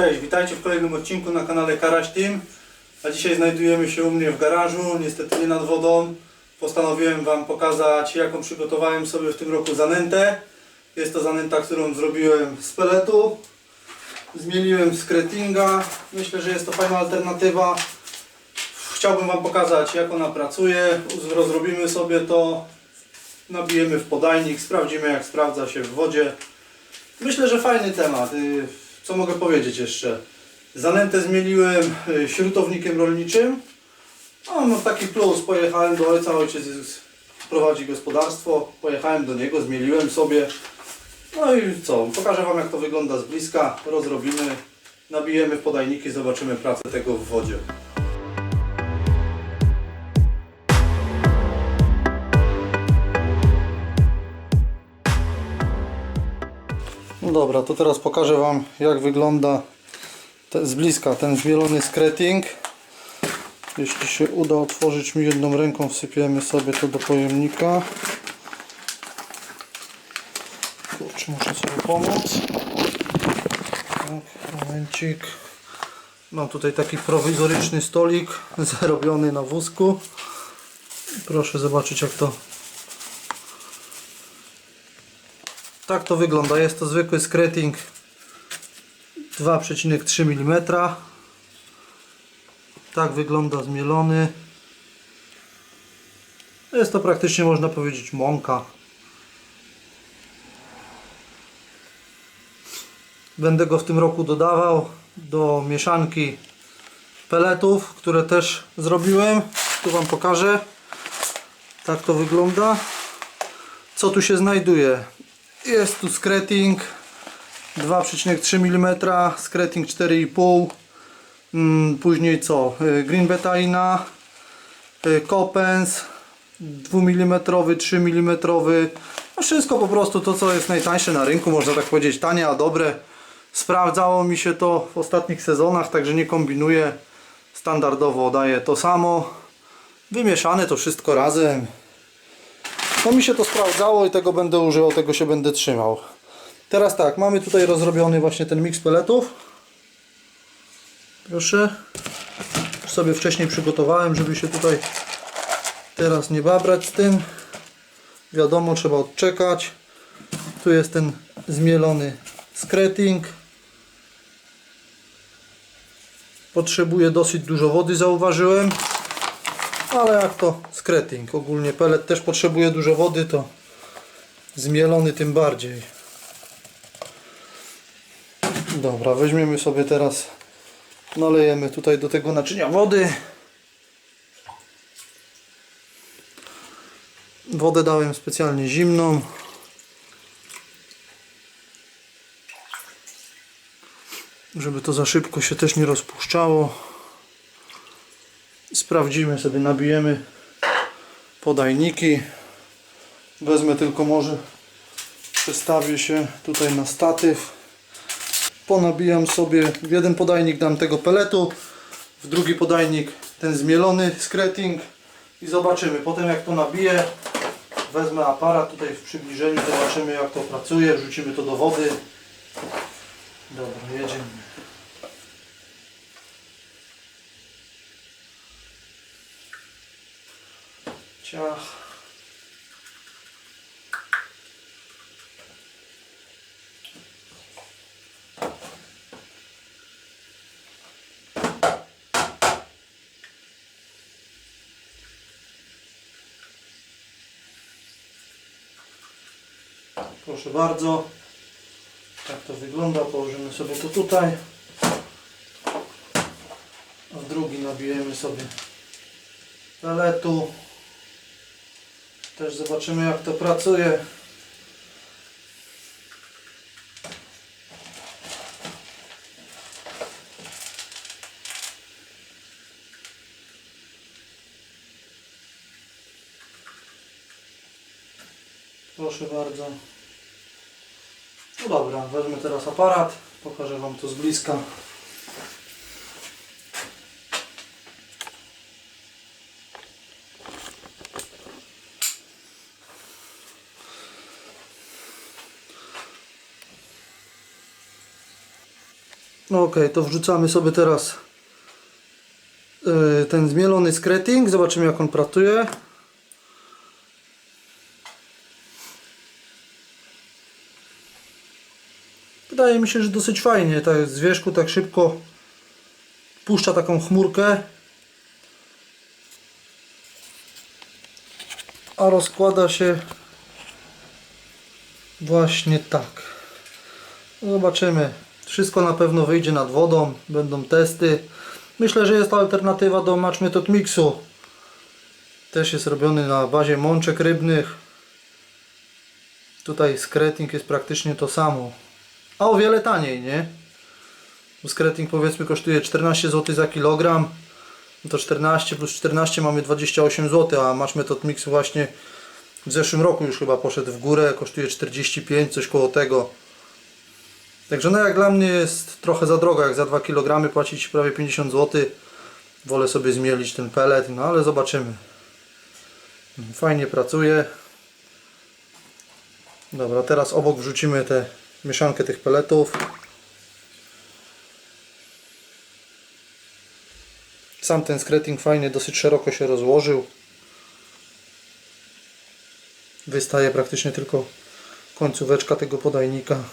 Cześć, witajcie w kolejnym odcinku na kanale Karaś Team. A dzisiaj znajdujemy się u mnie w garażu, niestety nie nad wodą. Postanowiłem Wam pokazać jaką przygotowałem sobie w tym roku zanętę. Jest to zanęta, którą zrobiłem z peletu. Zmieniłem z kretinga. Myślę, że jest to fajna alternatywa. Chciałbym Wam pokazać jak ona pracuje. Rozrobimy sobie to. Nabijemy w podajnik, sprawdzimy jak sprawdza się w wodzie. Myślę, że fajny temat. Co mogę powiedzieć jeszcze? Zanętę zmieniłem y, śrutownikiem rolniczym. No, no taki plus. Pojechałem do ojca, ojciec prowadzi gospodarstwo. Pojechałem do niego, zmieliłem sobie. No i co? Pokażę Wam jak to wygląda z bliska. Rozrobimy, nabijemy w podajniki, zobaczymy pracę tego w wodzie. Dobra, to teraz pokażę Wam jak wygląda z bliska ten zmielony skreting. Jeśli się uda otworzyć mi jedną ręką, wsypiemy sobie to do pojemnika. Kurczę, muszę sobie pomóc. Tak, momencik. Mam tutaj taki prowizoryczny stolik zarobiony na wózku. Proszę zobaczyć jak to Tak to wygląda. Jest to zwykły skreting 2,3 mm. Tak wygląda zmielony. Jest to praktycznie można powiedzieć mąka. Będę go w tym roku dodawał do mieszanki peletów, które też zrobiłem. Tu Wam pokażę. Tak to wygląda. Co tu się znajduje? Jest tu skreting 2,3 mm, skreting 4,5 mm, Później co? Y, Green betaina, Coppens 2 mm, 3 mm Wszystko po prostu to co jest najtańsze na rynku, można tak powiedzieć tanie, a dobre. Sprawdzało mi się to w ostatnich sezonach, także nie kombinuję. Standardowo daję to samo. Wymieszane to wszystko razem no mi się to sprawdzało i tego będę używał, tego się będę trzymał. Teraz tak, mamy tutaj rozrobiony właśnie ten miks peletów. Proszę. Już sobie wcześniej przygotowałem, żeby się tutaj teraz nie babrać z tym. Wiadomo, trzeba odczekać. Tu jest ten zmielony skreting. Potrzebuje dosyć dużo wody, zauważyłem ale jak to skreting, ogólnie pelet też potrzebuje dużo wody, to zmielony tym bardziej. Dobra, weźmiemy sobie teraz, nalejemy tutaj do tego naczynia wody. Wodę dałem specjalnie zimną. Żeby to za szybko się też nie rozpuszczało sprawdzimy sobie, nabijemy podajniki. Wezmę tylko może przestawię się tutaj na statyw. Ponabijam sobie w jeden podajnik dam tego peletu w drugi podajnik ten zmielony skreting i zobaczymy. Potem jak to nabiję wezmę aparat tutaj w przybliżeniu zobaczymy jak to pracuje wrzucimy to do wody. Dobra jedziemy Ciach. Proszę bardzo. Tak to wygląda. Położymy sobie to tutaj. A drugi nabijemy sobie peletu. Też zobaczymy jak to pracuje. Proszę bardzo. No dobra, wezmę teraz aparat. Pokażę Wam to z bliska. No okej, to wrzucamy sobie teraz yy, ten zmielony skreting. Zobaczymy jak on pracuje. Wydaje mi się, że dosyć fajnie. Tak z wierzchu tak szybko puszcza taką chmurkę. A rozkłada się właśnie tak. Zobaczymy. Wszystko na pewno wyjdzie nad wodą. Będą testy. Myślę, że jest to alternatywa do Match Method Mixu. Też jest robiony na bazie mączek rybnych. Tutaj skreting jest praktycznie to samo. A o wiele taniej, nie? Skreting powiedzmy kosztuje 14 zł za kilogram. No to 14 plus 14 mamy 28 zł, a Match Method Mix właśnie w zeszłym roku już chyba poszedł w górę, kosztuje 45, coś koło tego. Także no jak dla mnie jest trochę za drogo, jak za 2 kg płacić prawie 50 zł. Wolę sobie zmielić ten pelet, no ale zobaczymy. Fajnie pracuje. Dobra, teraz obok wrzucimy tę mieszankę tych peletów. Sam ten skreting fajnie, dosyć szeroko się rozłożył. Wystaje praktycznie tylko końcóweczka tego podajnika.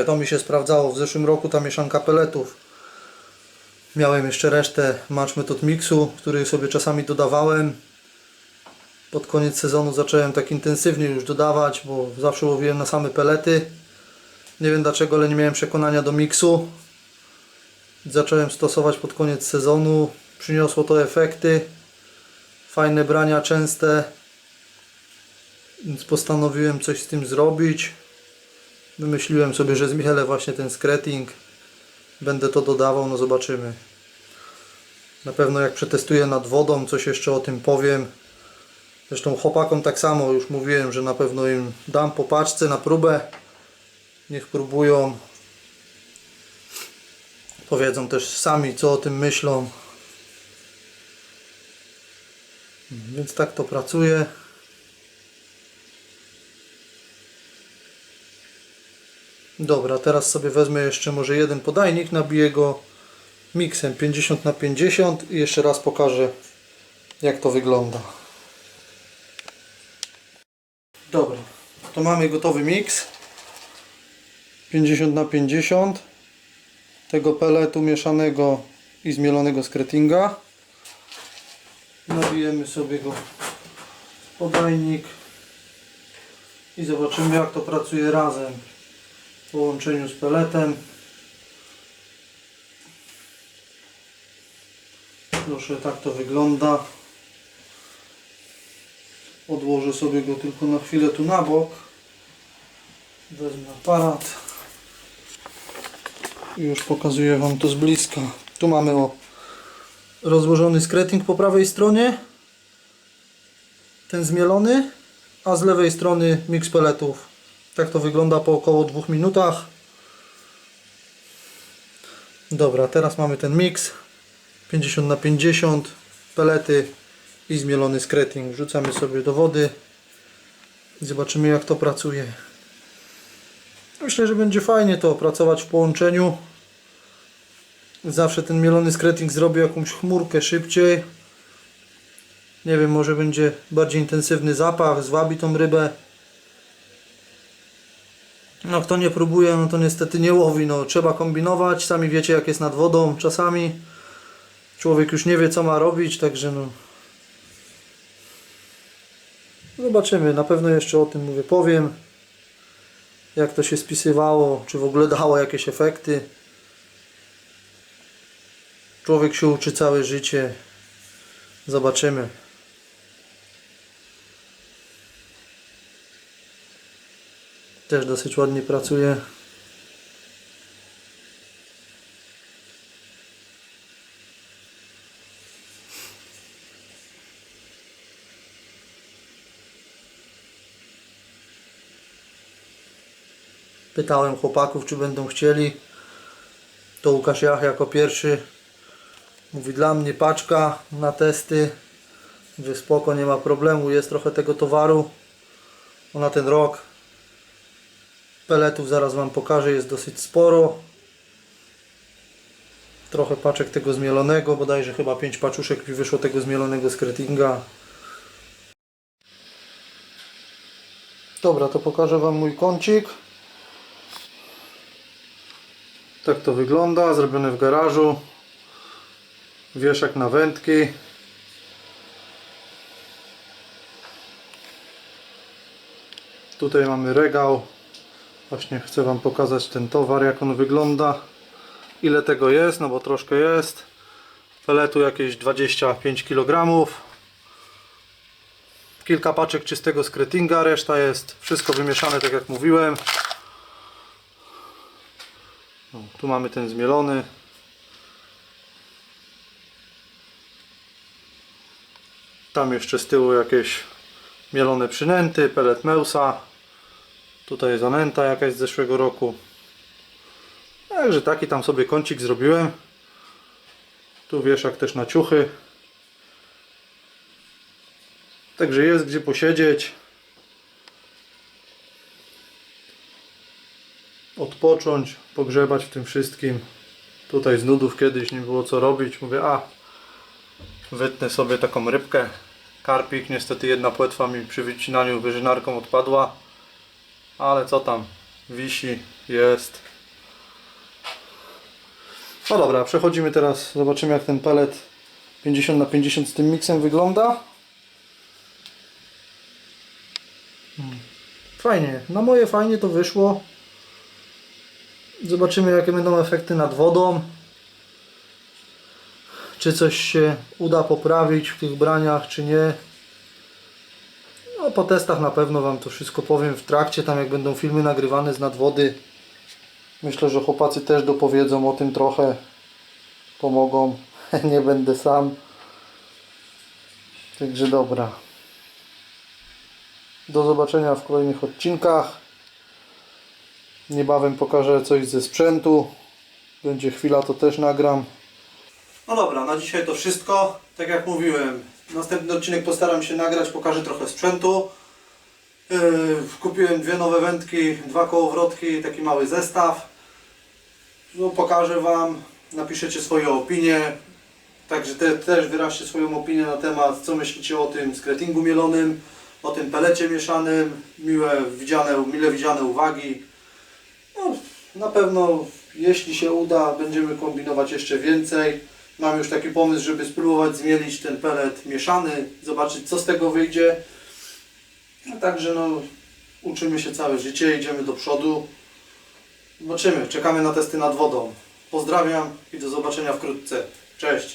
Mówię, to mi się sprawdzało w zeszłym roku ta mieszanka peletów. Miałem jeszcze resztę Match Method Mixu, który sobie czasami dodawałem. Pod koniec sezonu zacząłem tak intensywnie już dodawać, bo zawsze łowiłem na same pelety. Nie wiem dlaczego, ale nie miałem przekonania do miksu. Zacząłem stosować pod koniec sezonu. Przyniosło to efekty. Fajne brania, częste. Więc postanowiłem coś z tym zrobić. Wymyśliłem sobie, że zmielę właśnie ten skreting. Będę to dodawał, no zobaczymy. Na pewno jak przetestuję nad wodą, coś jeszcze o tym powiem. Zresztą chłopakom tak samo już mówiłem, że na pewno im dam po paczce na próbę. Niech próbują. Powiedzą też sami co o tym myślą. Więc tak to pracuje. Dobra, teraz sobie wezmę jeszcze może jeden podajnik, nabiję go miksem 50 na 50 i jeszcze raz pokażę jak to wygląda. Dobra, to mamy gotowy miks 50 na 50 tego peletu mieszanego i zmielonego skretinga. Nabijemy sobie go podajnik i zobaczymy jak to pracuje razem w połączeniu z peletem. Proszę, tak to wygląda. Odłożę sobie go tylko na chwilę tu na bok. Wezmę aparat. I już pokazuję Wam to z bliska. Tu mamy o rozłożony skreting po prawej stronie. Ten zmielony. A z lewej strony miks peletów. Tak to wygląda po około dwóch minutach. Dobra, teraz mamy ten miks 50 na 50 pelety i zmielony skreting. Wrzucamy sobie do wody zobaczymy jak to pracuje. Myślę, że będzie fajnie to pracować w połączeniu. Zawsze ten mielony skreting zrobi jakąś chmurkę szybciej. Nie wiem, może będzie bardziej intensywny zapach, zwabi tą rybę. No kto nie próbuje, no to niestety nie łowi. No, trzeba kombinować. Sami wiecie jak jest nad wodą czasami. Człowiek już nie wie co ma robić, także no. Zobaczymy. Na pewno jeszcze o tym mówię powiem. Jak to się spisywało, czy w ogóle dało jakieś efekty. Człowiek się uczy całe życie. Zobaczymy. Też dosyć ładnie pracuje. Pytałem chłopaków, czy będą chcieli. To Łukasz Jach jako pierwszy Mówi dla mnie paczka na testy, że spoko, nie ma problemu, jest trochę tego towaru. Na ten rok peletów zaraz Wam pokażę, jest dosyć sporo. Trochę paczek tego zmielonego, bodajże chyba 5 paczuszek mi wyszło tego zmielonego skretinga. Dobra, to pokażę Wam mój kącik. Tak to wygląda, zrobione w garażu. Wieszak na wędki. Tutaj mamy regał. Właśnie chcę Wam pokazać ten towar, jak on wygląda. Ile tego jest, no bo troszkę jest. Peletu jakieś 25 kg. Kilka paczek czystego skretinga, reszta jest wszystko wymieszane tak jak mówiłem. No, tu mamy ten zmielony. Tam jeszcze z tyłu jakieś mielone przynęty, pelet Meusa. Tutaj zanęta jakaś z zeszłego roku. Także taki tam sobie kącik zrobiłem. Tu wieszak też na ciuchy. Także jest gdzie posiedzieć. Odpocząć, pogrzebać w tym wszystkim. Tutaj z nudów kiedyś nie było co robić. Mówię, a wytnę sobie taką rybkę. Karpik, niestety jedna płetwa mi przy wycinaniu wyżynarką odpadła. Ale co tam, wisi, jest. No dobra, przechodzimy teraz, zobaczymy jak ten pelet 50 na 50 z tym miksem wygląda. Hmm. Fajnie, na moje fajnie to wyszło. Zobaczymy jakie będą efekty nad wodą. Czy coś się uda poprawić w tych braniach, czy nie. Po testach na pewno Wam to wszystko powiem w trakcie, tam jak będą filmy nagrywane z nadwody. Myślę, że chłopacy też dopowiedzą o tym trochę. Pomogą. nie będę sam. Także dobra. Do zobaczenia w kolejnych odcinkach. Niebawem pokażę coś ze sprzętu. Będzie chwila, to też nagram. No dobra, na dzisiaj to wszystko. Tak jak mówiłem, następny odcinek postaram się nagrać, pokażę trochę sprzętu. Yy, kupiłem dwie nowe wędki, dwa kołowrotki, taki mały zestaw. No, pokażę Wam, napiszecie swoje opinie. Także te, też wyraźcie swoją opinię na temat, co myślicie o tym skretingu mielonym, o tym pelecie mieszanym, miłe widziane, mile widziane uwagi. No, na pewno, jeśli się uda, będziemy kombinować jeszcze więcej. Mam już taki pomysł, żeby spróbować zmielić ten pelet mieszany, zobaczyć co z tego wyjdzie. Także no, uczymy się całe życie, idziemy do przodu. Zobaczymy, czekamy na testy nad wodą. Pozdrawiam i do zobaczenia wkrótce. Cześć!